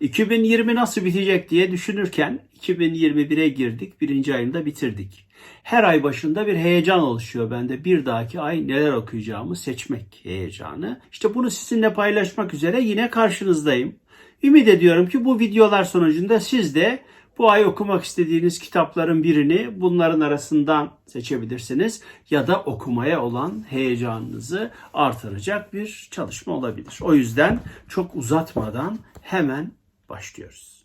2020 nasıl bitecek diye düşünürken 2021'e girdik. Birinci ayında bitirdik. Her ay başında bir heyecan oluşuyor bende. Bir dahaki ay neler okuyacağımı seçmek heyecanı. İşte bunu sizinle paylaşmak üzere yine karşınızdayım. Ümit ediyorum ki bu videolar sonucunda siz de bu ay okumak istediğiniz kitapların birini bunların arasından seçebilirsiniz ya da okumaya olan heyecanınızı artıracak bir çalışma olabilir. O yüzden çok uzatmadan hemen başlıyoruz.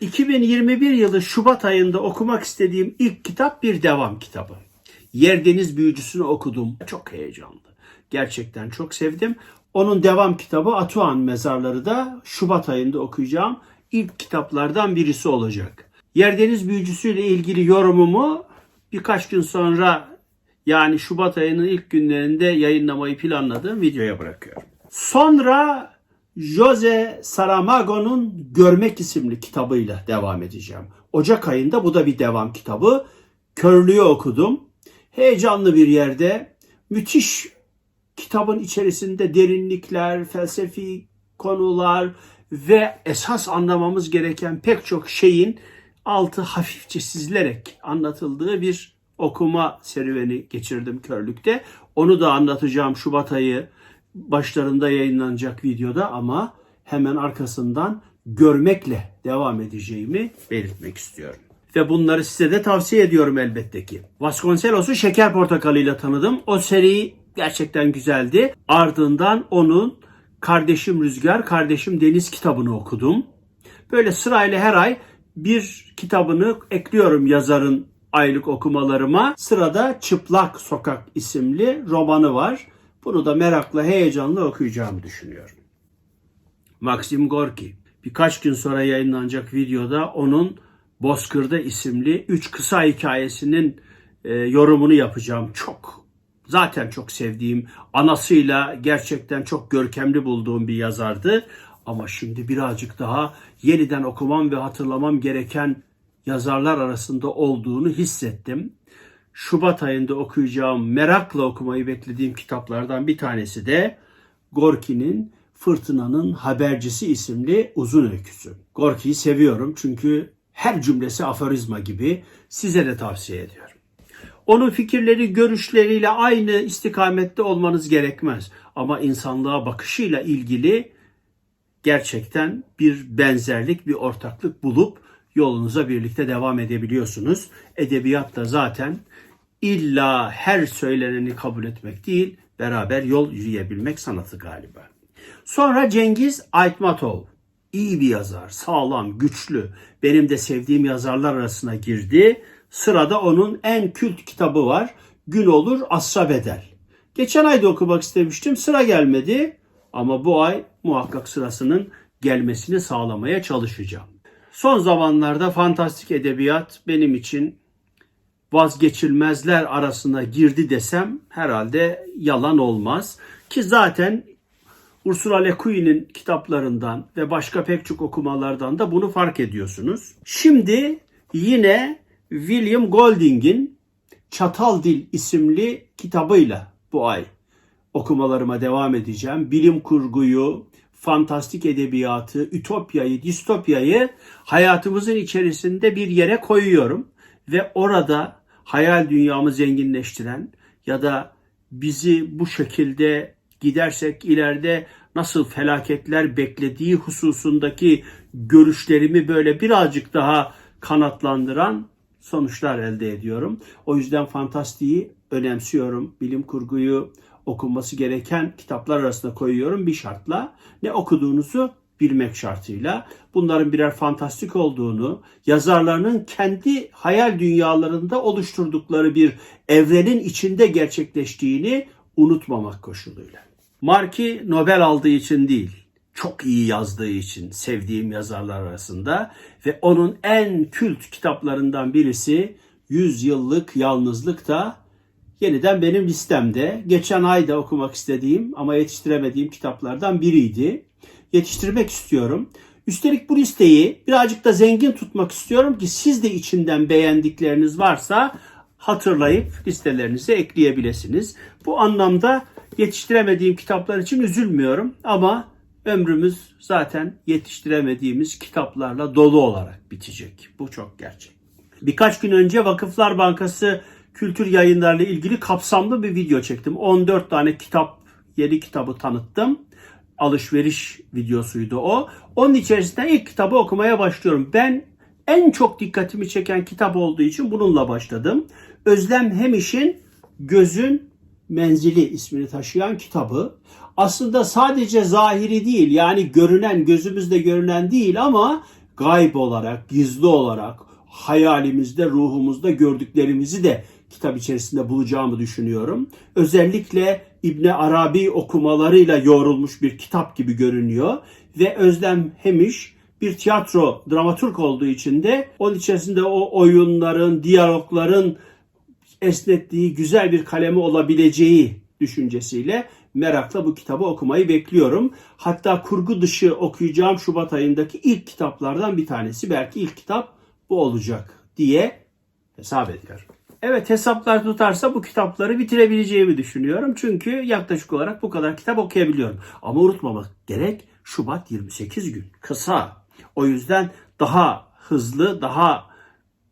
2021 yılı Şubat ayında okumak istediğim ilk kitap bir devam kitabı. Yer Deniz Büyücüsü'nü okudum. Çok heyecanlı. Gerçekten çok sevdim. Onun devam kitabı Atuan Mezarları da Şubat ayında okuyacağım ilk kitaplardan birisi olacak. Yer Deniz Büyücüsü ile ilgili yorumumu birkaç gün sonra yani Şubat ayının ilk günlerinde yayınlamayı planladığım videoya bırakıyorum. Sonra Jose Saramago'nun Görmek isimli kitabıyla devam edeceğim. Ocak ayında bu da bir devam kitabı. Körlüğü okudum. Heyecanlı bir yerde müthiş kitabın içerisinde derinlikler, felsefi konular ve esas anlamamız gereken pek çok şeyin altı hafifçe çizilerek anlatıldığı bir okuma serüveni geçirdim körlükte. Onu da anlatacağım Şubat ayı başlarında yayınlanacak videoda ama hemen arkasından görmekle devam edeceğimi belirtmek istiyorum. Ve bunları size de tavsiye ediyorum elbette ki. Vasconcelos'u Şeker Portakalı'yla tanıdım. O seri gerçekten güzeldi. Ardından onun Kardeşim Rüzgar, Kardeşim Deniz kitabını okudum. Böyle sırayla her ay bir kitabını ekliyorum yazarın aylık okumalarıma. Sırada Çıplak Sokak isimli romanı var. Bunu da merakla, heyecanla okuyacağımı düşünüyorum. Maxim Gorki. Birkaç gün sonra yayınlanacak videoda onun Bozkır'da isimli 3 kısa hikayesinin e, yorumunu yapacağım. Çok zaten çok sevdiğim, anasıyla gerçekten çok görkemli bulduğum bir yazardı. Ama şimdi birazcık daha yeniden okumam ve hatırlamam gereken yazarlar arasında olduğunu hissettim. Şubat ayında okuyacağım, merakla okumayı beklediğim kitaplardan bir tanesi de Gorki'nin Fırtınanın Habercisi isimli uzun öyküsü. Gorki'yi seviyorum çünkü her cümlesi aforizma gibi size de tavsiye ediyorum. Onun fikirleri, görüşleriyle aynı istikamette olmanız gerekmez. Ama insanlığa bakışıyla ilgili gerçekten bir benzerlik, bir ortaklık bulup yolunuza birlikte devam edebiliyorsunuz. Edebiyat da zaten illa her söyleneni kabul etmek değil, beraber yol yürüyebilmek sanatı galiba. Sonra Cengiz Aytmatov. İyi bir yazar, sağlam, güçlü. Benim de sevdiğim yazarlar arasına girdi. Sırada onun en kült kitabı var. Gün olur asra bedel. Geçen ayda okumak istemiştim. Sıra gelmedi. Ama bu ay muhakkak sırasının gelmesini sağlamaya çalışacağım. Son zamanlarda fantastik edebiyat benim için vazgeçilmezler arasına girdi desem herhalde yalan olmaz. Ki zaten Ursula Le Guin'in kitaplarından ve başka pek çok okumalardan da bunu fark ediyorsunuz. Şimdi yine William Golding'in Çatal Dil isimli kitabıyla bu ay okumalarıma devam edeceğim. Bilim kurguyu, fantastik edebiyatı, ütopyayı, distopyayı hayatımızın içerisinde bir yere koyuyorum ve orada hayal dünyamı zenginleştiren ya da bizi bu şekilde gidersek ileride nasıl felaketler beklediği hususundaki görüşlerimi böyle birazcık daha kanatlandıran sonuçlar elde ediyorum. O yüzden fantastiği önemsiyorum. Bilim kurguyu okunması gereken kitaplar arasında koyuyorum bir şartla. Ne okuduğunuzu bilmek şartıyla. Bunların birer fantastik olduğunu, yazarlarının kendi hayal dünyalarında oluşturdukları bir evrenin içinde gerçekleştiğini unutmamak koşuluyla. Marki Nobel aldığı için değil, çok iyi yazdığı için sevdiğim yazarlar arasında ve onun en kült kitaplarından birisi 100 Yıllık Yalnızlık da yeniden benim listemde. Geçen ayda okumak istediğim ama yetiştiremediğim kitaplardan biriydi. Yetiştirmek istiyorum. Üstelik bu listeyi birazcık da zengin tutmak istiyorum ki siz de içinden beğendikleriniz varsa hatırlayıp listelerinize ekleyebilirsiniz. Bu anlamda yetiştiremediğim kitaplar için üzülmüyorum ama ömrümüz zaten yetiştiremediğimiz kitaplarla dolu olarak bitecek. Bu çok gerçek. Birkaç gün önce Vakıflar Bankası kültür yayınlarıyla ilgili kapsamlı bir video çektim. 14 tane kitap, yeni kitabı tanıttım. Alışveriş videosuydu o. Onun içerisinde ilk kitabı okumaya başlıyorum. Ben en çok dikkatimi çeken kitap olduğu için bununla başladım. Özlem Hemiş'in Gözün Menzili ismini taşıyan kitabı. Aslında sadece zahiri değil yani görünen gözümüzde görünen değil ama gayb olarak, gizli olarak hayalimizde, ruhumuzda gördüklerimizi de kitap içerisinde bulacağımı düşünüyorum. Özellikle İbni Arabi okumalarıyla yoğrulmuş bir kitap gibi görünüyor ve Özlem Hemiş bir tiyatro dramaturg olduğu için de onun içerisinde o oyunların, diyalogların esnettiği güzel bir kalemi olabileceği düşüncesiyle merakla bu kitabı okumayı bekliyorum. Hatta kurgu dışı okuyacağım Şubat ayındaki ilk kitaplardan bir tanesi. Belki ilk kitap bu olacak diye hesap ediyorum. Evet hesaplar tutarsa bu kitapları bitirebileceğimi düşünüyorum. Çünkü yaklaşık olarak bu kadar kitap okuyabiliyorum. Ama unutmamak gerek Şubat 28 gün. Kısa. O yüzden daha hızlı, daha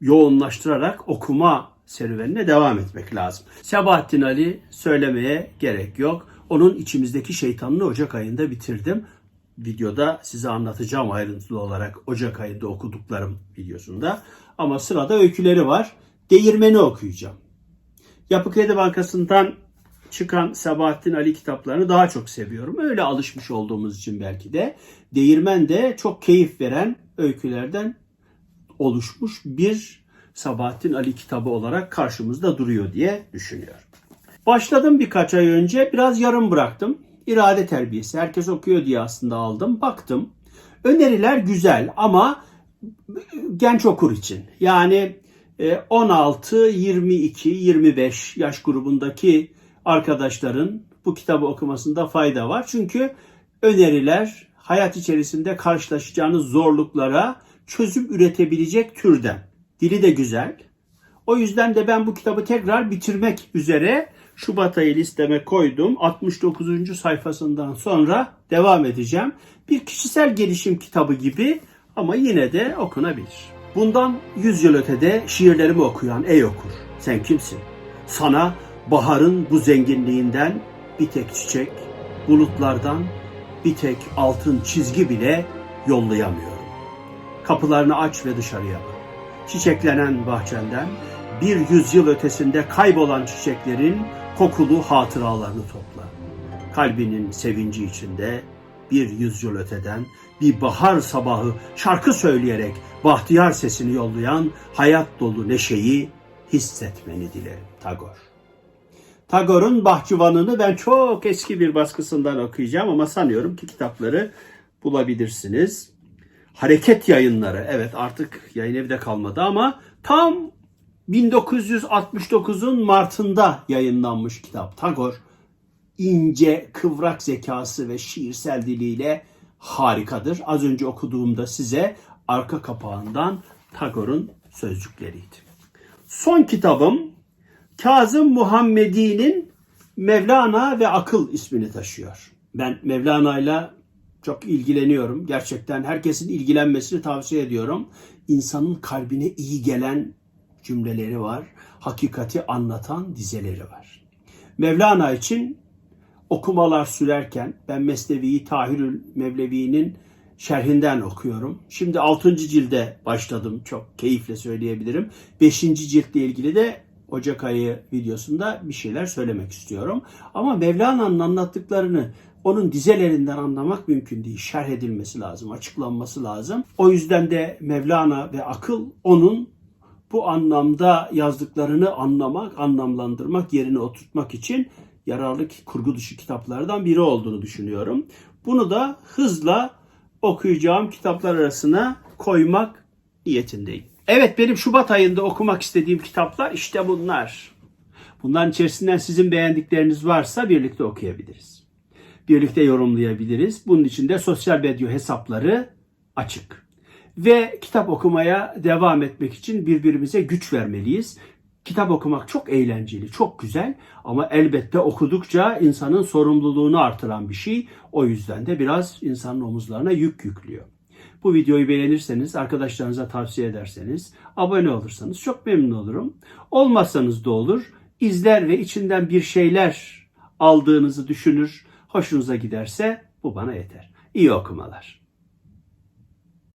yoğunlaştırarak okuma serüvenine devam etmek lazım. Sebahattin Ali söylemeye gerek yok. Onun içimizdeki şeytanını Ocak ayında bitirdim. Videoda size anlatacağım ayrıntılı olarak Ocak ayında okuduklarım videosunda. Ama sırada öyküleri var. Değirmeni okuyacağım. Yapı Kredi Bankası'ndan çıkan Sabahattin Ali kitaplarını daha çok seviyorum. Öyle alışmış olduğumuz için belki de. Değirmen de çok keyif veren öykülerden oluşmuş bir Sabahattin Ali kitabı olarak karşımızda duruyor diye düşünüyorum. Başladım birkaç ay önce. Biraz yarım bıraktım. İrade terbiyesi. Herkes okuyor diye aslında aldım. Baktım. Öneriler güzel ama genç okur için. Yani 16, 22, 25 yaş grubundaki arkadaşların bu kitabı okumasında fayda var. Çünkü öneriler hayat içerisinde karşılaşacağınız zorluklara çözüm üretebilecek türden. Dili de güzel. O yüzden de ben bu kitabı tekrar bitirmek üzere Şubat ayı listeme koydum. 69. sayfasından sonra devam edeceğim. Bir kişisel gelişim kitabı gibi ama yine de okunabilir. Bundan 100 yıl ötede şiirlerimi okuyan ey okur sen kimsin? Sana baharın bu zenginliğinden bir tek çiçek, bulutlardan bir tek altın çizgi bile yollayamıyorum. Kapılarını aç ve dışarıya bak. Çiçeklenen bahçenden bir yüzyıl ötesinde kaybolan çiçeklerin kokulu hatıralarını topla. Kalbinin sevinci içinde bir yüzyıl öteden bir bahar sabahı şarkı söyleyerek bahtiyar sesini yollayan hayat dolu neşeyi hissetmeni dilerim. Tagor. Tagor'un Bahçıvanı'nı ben çok eski bir baskısından okuyacağım ama sanıyorum ki kitapları bulabilirsiniz. Hareket yayınları evet artık yayın evde kalmadı ama tam 1969'un Mart'ında yayınlanmış kitap Tagor ince kıvrak zekası ve şiirsel diliyle harikadır. Az önce okuduğumda size arka kapağından Tagor'un sözcükleriydi. Son kitabım Kazım Muhammedi'nin Mevlana ve Akıl ismini taşıyor. Ben Mevlana'yla çok ilgileniyorum. Gerçekten herkesin ilgilenmesini tavsiye ediyorum. İnsanın kalbine iyi gelen cümleleri var. Hakikati anlatan dizeleri var. Mevlana için okumalar sürerken ben Mesnevi'yi Tahirül Mevlevi'nin şerhinden okuyorum. Şimdi 6. cilde başladım. Çok keyifle söyleyebilirim. 5. ciltle ilgili de Ocak ayı videosunda bir şeyler söylemek istiyorum. Ama Mevlana'nın anlattıklarını onun dizelerinden anlamak mümkün değil. Şerh edilmesi lazım, açıklanması lazım. O yüzden de Mevlana ve akıl onun bu anlamda yazdıklarını anlamak, anlamlandırmak, yerine oturtmak için yararlı kurgu dışı kitaplardan biri olduğunu düşünüyorum. Bunu da hızla okuyacağım kitaplar arasına koymak niyetindeyim. Evet benim Şubat ayında okumak istediğim kitaplar işte bunlar. Bunların içerisinden sizin beğendikleriniz varsa birlikte okuyabiliriz. Birlikte yorumlayabiliriz. Bunun için de sosyal medya hesapları açık. Ve kitap okumaya devam etmek için birbirimize güç vermeliyiz. Kitap okumak çok eğlenceli, çok güzel ama elbette okudukça insanın sorumluluğunu artıran bir şey. O yüzden de biraz insanın omuzlarına yük yüklüyor. Bu videoyu beğenirseniz, arkadaşlarınıza tavsiye ederseniz, abone olursanız çok memnun olurum. Olmazsanız da olur. İzler ve içinden bir şeyler aldığınızı düşünür, hoşunuza giderse bu bana yeter. İyi okumalar.